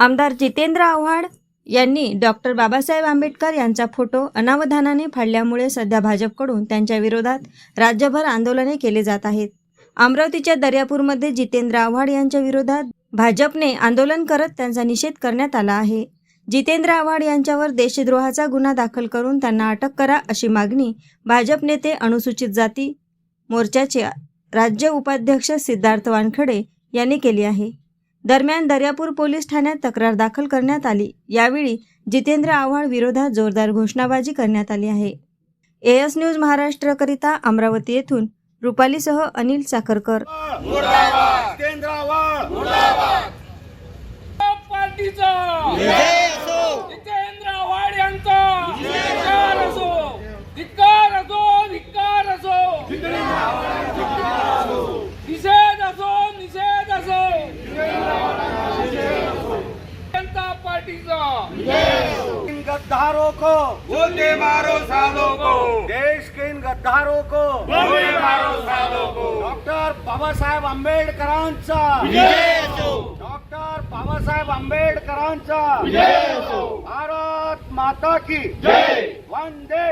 आमदार जितेंद्र आव्हाड यांनी डॉक्टर बाबासाहेब आंबेडकर यांचा फोटो अनावधानाने फाडल्यामुळे सध्या भाजपकडून त्यांच्या विरोधात राज्यभर आंदोलने केले जात आहेत. अमरावतीच्या दर्यापूरमध्ये जितेंद्र आव्हाड यांच्या विरोधात भाजपने आंदोलन करत त्यांचा निषेध करण्यात आला आहे. जितेंद्र आव्हाड यांच्यावर देशद्रोहाचा गुन्हा दाखल करून त्यांना अटक करा अशी मागणी भाजप नेते अनुसूचित जाती मोर्चाचे राज्य उपाध्यक्ष सिद्धार्थ वानखडे यांनी केली आहे. दरम्यान दर्यापूर पोलीस ठाण्यात तक्रार दाखल करण्यात आली. यावेळी जितेंद्र आव्हाड विरोधात जोरदार घोषणाबाजी करण्यात आली आहे. एएस न्यूज महाराष्ट्रकरिता अमरावती येथून रुपालीसह अनिल साखरकर. जितेंद्र आव्हाड पार्टीचा जितेंद्र आव्हाड यांचा धिक्कार असो धिक्कार असो धिक्कार असो निषेध असो निषेध असो जनता पार्टीचा. इन गद्दारों को गोते मारो सालों को देश के इन गद्दारों को गोते मारो सालों को डॉक्टर बाबासाहेब आंबेडकरांचा. डॉक्टर बाबासाहेब आंबेडकरांचा. भारत माता की. वंदे